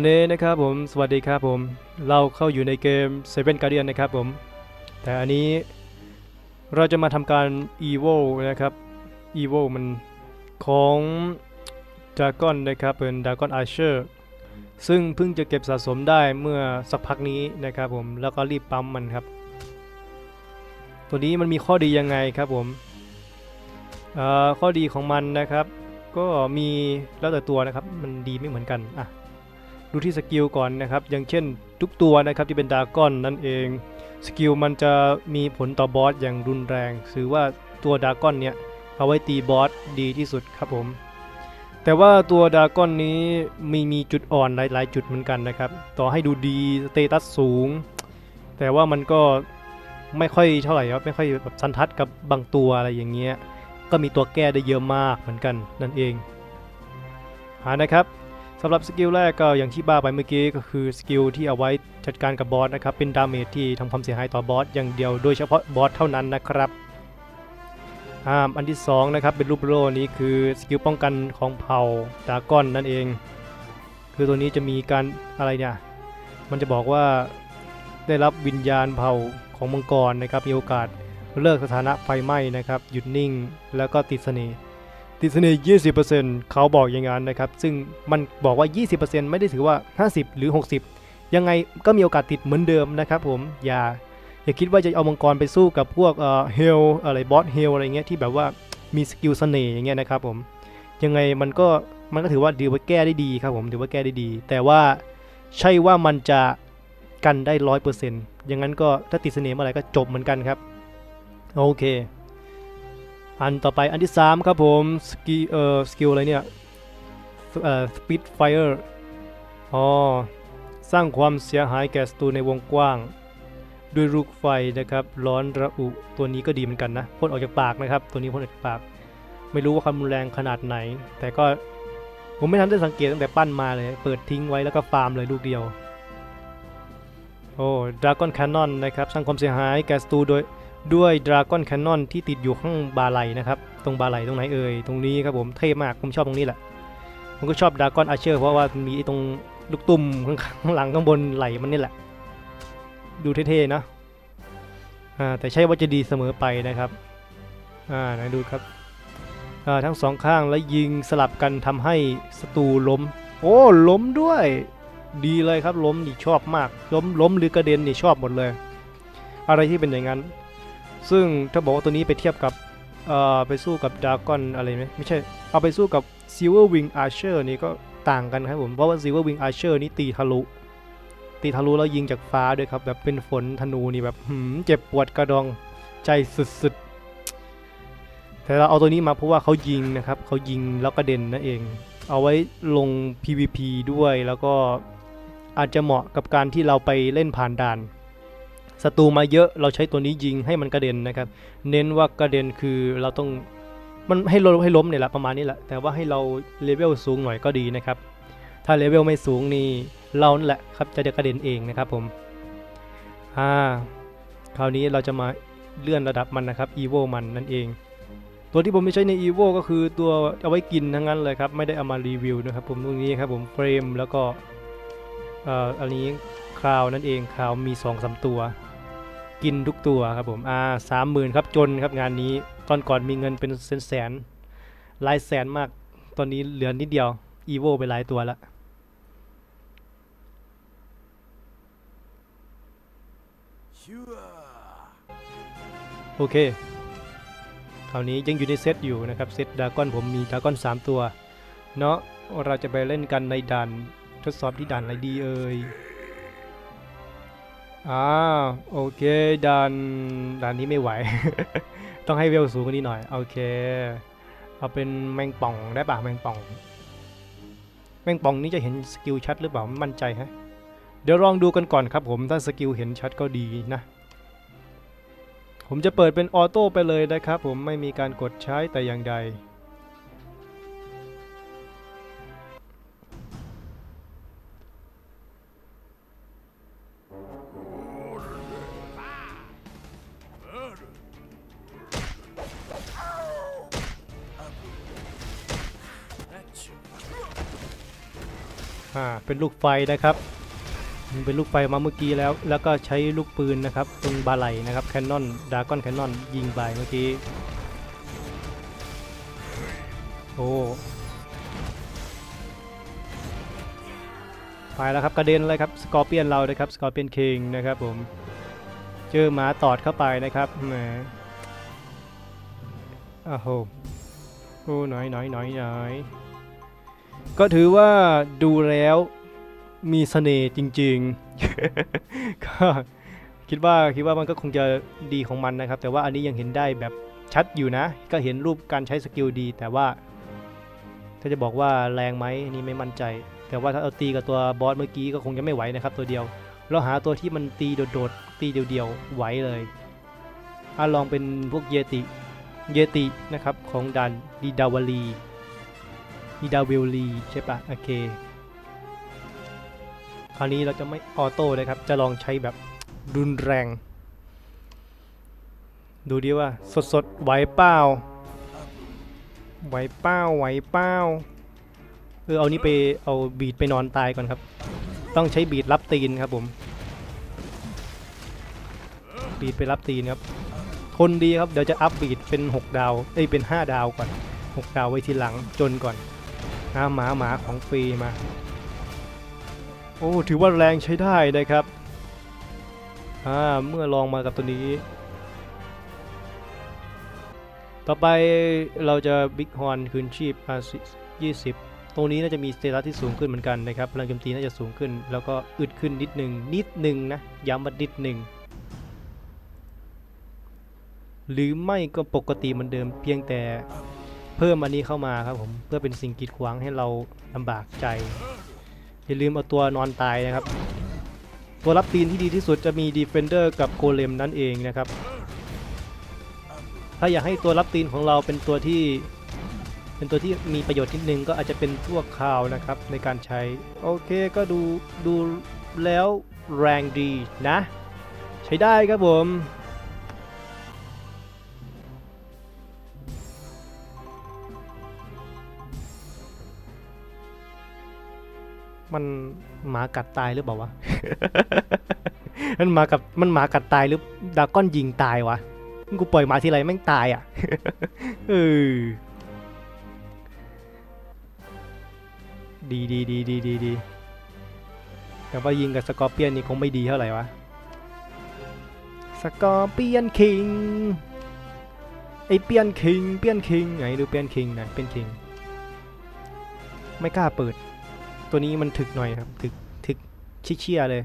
อนนี้นะครับผมสวัสดีครับผมเราเข้าอยู่ในเกม Seven Guardian นะครับผมแต่อันนี้เราจะมาทำการ Evo นะครับ Evo มันของด r a g o n นะครับเป็น Dragon Archer ซึ่งเพิ่งจะเก็บสะสมได้เมื่อสักพักนี้นะครับผมแล้วก็รีบปั๊มมันครับ ตัวนี้มันมีข้อดียังไงครับผมข้อดีของมันนะครับ ก็มีแล้วแต่ตัวนะครับมันดีไม่เหมือนกันอะ ดูที่สกิลก่อนนะครับอย่างเช่นทุกตัวนะครับที่เป็นดาก้อนนั่นเองสกิลมันจะมีผลต่อบอสอย่างรุนแรงถือว่าตัวดาก้อนเนี่ยเอาไว้ตีบอสดีที่สุดครับผม แต่ว่าตัวดาก้อนนี้มีมีจุดอ่อนหลาย ๆ จุดเหมือนกันนะครับ ต่อให้ดูดีสเตตัสสูง แต่ว่ามันก็ไม่ค่อยเท่าไหร่ครับไม่ค่อยแบบสันทัดกับบางตัวอะไรอย่างเงี้ยก็มีตัวแก้ได้เยอะมากเหมือนกันนั่นเองหานะครับ สำหรับสกิลแรกก็อย่างที่บ้าไปเมื่อกี้ก็คือสกิลที่เอาไว้จัดการกับบอสนะครับเป็นดาเมจที่ทำความเสียหายต่อบอสอย่างเดียวโดยเฉพาะบอสเท่านั้นนะครับอ่าอันที่สองนะครับเป็นรูปโลนี้คือสกิลป้องกันของเผ่าดากอนนั่นเอง คือตัวนี้จะมีการอะไรเนี่ยมันจะบอกว่าได้รับวิญญาณเผ่าของมังกรนะครับมีโอกาสเลิกสถานะไฟไหม้นะครับหยุดนิ่งแล้วก็ติดเสน่ห์ ดเสน่ห์20%เขาบอกอย่างนั้นนะครับ ซึ่งมันบอกว่า 20%ไม่ได้ถือว่า 50 หรือ 60 ยังไงก็มีโอกาสติดเหมือนเดิมนะครับผม อย่า อย่าคิดว่าจะเอามังกรไปสู้กับพวกเอ่อเฮลอะไรบอสเฮลอะไรเงี้ยที่แบบว่ามีสกิลเสน่ห์อย่างเงี้ยนะครับผม ยังไงมันก็มันก็ถือว่าดีว่าแก้ได้ดีครับผมถือว่าแก้ได้ดี แต่ว่าใช่ว่ามันจะกันได้ร้อยเปอร์เซ็นต์อย่างนั้นก็ถ้าติดเสน่ห์เมื่อไหร่ก็จบเหมือนกันครับ โอเค อันต่อไปอันที่ 3 ครับผมสกิเอ่อสกิลอะไรเนี่ยเอ่อสปีดไฟเออร์อ๋อสร้างความเสียหายแก่ศัตรูในวงกว้าง ด้วยลูกไฟนะครับ ร้อนระอุตัวนี้ก็ดีเหมือนกันนะพ่นออกจากปากนะครับ ตัวนี้พ่นออกจากปาก ไม่รู้ว่าความรุนแรงขนาดไหน แต่ก็ผมไม่ทันได้สังเกตตั้งแต่ปั้นมาเลย เปิดทิ้งไว้แล้วก็ฟาร์มเลยลูกเดียวโอ้ดราก้อนแคนนอนนะครับ สร้างความเสียหายแก่ศัตรูโดย ด้วยดราก้อนแคนนอนที่ติดอยู่ข้างบาไลนะครับ ตรงบาไลตรงไหนเอ่ยตรงนี้ครับผมเท่มากผมชอบตรงนี้แหละผมก็ชอบดราก้อนอาเชอร์เพราะว่ามันมีตรงลูกตุ่มข้างหลังข้างบนไหลมันนี่แหละ ดูเท่ๆนะอ่าแต่ใช่ว่าจะดีเสมอไปนะครับอ่าไหนดูครับอ่าทั้งสองข้างแล้วยิงสลับกันทำให้ศัตรูล้ม โอ้ล้มด้วย ดีเลยครับล้มนี่ชอบมากล้มล้มหรือกระเด็นนี่ชอบหมดเลย อะไรที่เป็นอย่างนั้น ซึ่งถ้าบอกว่าตัวนี้ไปเทียบกับเอ่อไปสู้กับดากอนอะไรไหมไม่ใช่ เอาไปสู้กับ Silver Wing Archer นี่ก็ต่างกันครับผม เพราะว่า Silver Wing Archer นี่ตีทะลุ ตีทะลุแล้วยิงจากฟ้าด้วยครับ แบบเป็นฝนธนูนี่แบบหืมเจ็บปวดกระดองใจสุดๆ แต่เราเอาตัวนี้มาเพราะว่าเขายิงนะครับเขายิงแล้วกระเด็นนั่นเอง เอาไว้ลง PVP ด้วยแล้วก็อาจจะเหมาะกับการที่เราไปเล่นผ่านด่าน ศัตรูมาเยอะเราใช้ตัวนี้ยิงให้มันกระเด็นนะครับ เน้นว่ากระเด็นคือเราต้องมันให้ล้มให้ล้มเนี่ยแหละประมาณนี้แหละ แต่ว่าให้เราเลเวลสูงหน่อยก็ดีนะครับ ถ้าเลเวลไม่สูงนี่เรานั่นแหละครับจะได้กระเด็นเองนะครับผมอ่าคราวนี้เราจะมาเลื่อนระดับมันนะครับ EVO มันนั่นเอง ตัวที่ผมไม่ใช้ใน EVO ก็คือตัวเอาไว้กินทั้งนั้นเลยครับ ไม่ได้เอามารีวิวนะครับผมตรงนี้ครับผมเฟรมแล้วก็เอ่ออันนี้คราวนั่นเองคราวมี2อสตัว กินทุกตัวครับผมอ่าสามหมื่นครับจนครับงานนี้ตอนก่อนมีเงินเป็นแสนแสนหลายแสนมาก ตอนนี้เหลือนิดเดียวอีโวไปหลายตัวแล้วโอเคคราวนี้ยังอยู่ในเซตอยู่นะครับเซตดาก้อนผมมีดาก้อน 3 ตัว เนาะเราจะไปเล่นกันในด่านทดสอบที่ด่านอะไรดีเอ่ย อ่าโอเคด่านด่านนี้ไม่ไหว ต้องให้เวลสูงกว่านี้หน่อยโอเค เอาเป็นแมงป่องได้ปะแมงป่อง แมงป่องนี้จะเห็นสกิลชัดหรือเปล่ามั่นใจฮะเดี๋ยวลองดูกันก่อนครับผมถ้าสกิลเห็นชัดก็ดีนะ ผมจะเปิดเป็นออโต้ไปเลยนะครับผมไม่มีการกดใช้แต่อย่างใด อ่าเป็นลูกไฟนะครับมันเป็นลูกไฟมาเมื่อกี้แล้ว แล้วก็ใช้ลูกปืนนะครับตรงบาไหลนะครับแคนนอนดากอนแคนนอนยิงไปเมื่อกี้โอ้ไปแล้วครับกระเด็นเลยครับสกอร์เปียนเรานะครับสกอร์เปียนคิงนะครับผมเจอหมาตอดเข้าไปนะครับแหมอ้าวโหโอ้หน่อยหน่อยหน่อยหน่อย ก็ถือว่าดูแล้วมีเสน่ห์จริงๆ ก็คิดว่าคิดว่ามันก็คงจะดีของมันนะครับ แต่ว่าอันนี้ยังเห็นได้แบบชัดอยู่นะ ก็เห็นรูปการใช้สกิลดี แต่ว่า ถ้าจะบอกว่าแรงไหมนนี่ไม่มั่นใจ แต่ว่าถ้าเอาตีกับตัวบอสเมื่อกี้ก็คงจะไม่ไหวนะครับ ตัวเดียว เราหาตัวที่มันตีโดดๆตีเดียวๆไหวเลยอะลองเป็นพวกเยติเยตินะครับของดันดีดาวลี ดีดาวิลลีใช่ปะโอเค คราวนี้เราจะไม่ออโต้นะครับ จะลองใช้แบบรุนแรง ดูดิว่าสดสดไหวเป้าไหวเป้าไหวเป้าเออเอานี้ไปเอาบีดไปนอนตายก่อนครับ ต้องใช้บีดรับตีนครับผม บีดไปรับตีนครับทนดีครับเดี๋ยวจะอัพบีดเป็น 6 ดาวเอ้ยเป็น 5 ดาวก่อน 6 ดาวไว้ทีหลังจนก่อน นะหมาหมาของฟรีมา โอ้ถือว่าแรงใช้ได้นะครับอ่าเมื่อลองมากับตัวนี้ ต่อไปเราจะบิ๊กฮอนคืนชีพอายี่สิบตรงนี้น่าจะมีสเตตัสที่สูงขึ้นเหมือนกันนะครับพลังโจมตีน่าจะสูงขึ้น แล้วก็อึดขึ้นนิดหนึ่งนิดหนึ่งนะย้ำว่านิดหนึ่งหรือไม่ก็ปกติเหมือนเดิมเพียงแต่ เพิ่มอันนี้เข้ามาครับผมเพื่อเป็นสิ่งกีดขวางให้เราลำบากใจ อย่าลืมเอาตัวนอนตายนะครับ ตัวรับตีนที่ดีที่สุดจะมี Defender กับโกเลมนั่นเองนะครับ ถ้าอยากให้ตัวรับตีนของเราเป็นตัวที่ เป็นตัวที่มีประโยชน์นิดนึงก็อาจจะเป็นพวกคาวนะครับในการใช้ โอเคก็ดูดูแล้วแรงดีนะ ใช้ได้ครับผม มันหมากัดตายหรือเปล่าวะ มันหมากับมันหมากัดตายหรือดาก้อนยิงตายวะ กูปล่อยหมาทีไรแม่งตายอะ เออ ดีดีดีดีดีดีแต่ว่ายิงกับสกอร์เปียนนี่คงไม่ดีเท่าไหร่วะ สกอร์เปียนคิง ไอเปียนคิง เปียนคิงไหนดูเปียนคิงหน่อยเปียนคิง ไม่กล้าเปิด ตัวนี้มันถึกหน่อยครับ ถึกถึกชิเชียเลย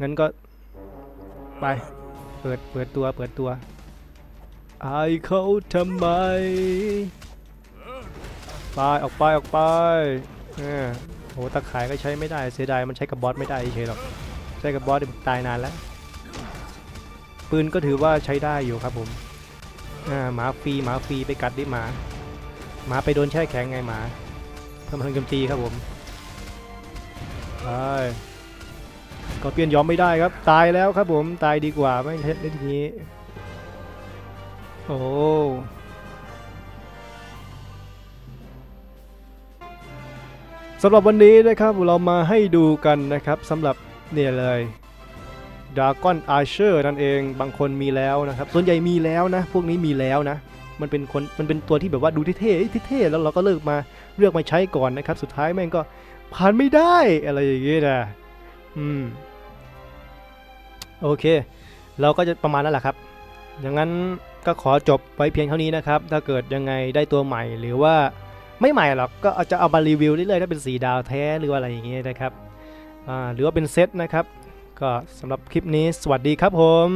งั้นก็ ไป เปิดเปิดตัวเปิดตัวไอเขาทำไมไปออกไปออกไปเนี่ยโหตะขายก็ใช้ไม่ได้เสียดายมันใช้กับบอสไม่ได้เฉยหรอกใช้กับบอสเดี๋ยวตายนานแล้ว ปืนก็ถือว่าใช้ได้อยู่ครับผมหมาฟรีหมาฟรีไปกัดดิหมาหมาไปโดนแช่แข็งไงหมาเพิ่มพลังโจมตีครับผม ไปก็เปลี่ยนยอมไม่ได้ครับ ตายแล้วครับผมตายดีกว่าไม่ใช่เล่นทีนี้ โอ้สำหรับวันนี้นะครับเรามาให้ดูกันนะครับสำหรับเนี่ยเลยดากอนอาเชอร์นั่นเองบางคนมีแล้วนะครับ ส่วนใหญ่มีแล้วนะ พวกนี้มีแล้วนะ มันเป็นคนมันเป็นตัวที่แบบว่าดูเท่ๆเท่ๆแล้วเราก็เลิกมาเลือกมาใช้ก่อนนะครับ สุดท้ายแม่งก็ ผ่านไม่ได้อะไรอย่างเงี้ยนะอืมโอเค เราก็จะประมาณนั้นแหละครับอย่างนั้นก็ขอจบไว้เพียงเท่านี้นะครับ ถ้าเกิดยังไงได้ตัวใหม่หรือว่าไม่ใหม่หรอกก็จะเอามารีวิวเรื่อยๆถ้าเป็นสีดาวแท้หรืออะไรอย่างเงี้ยนะครับหรือว่าเป็นเซตนะครับ ก็สำหรับคลิปนี้สวัสดีครับผม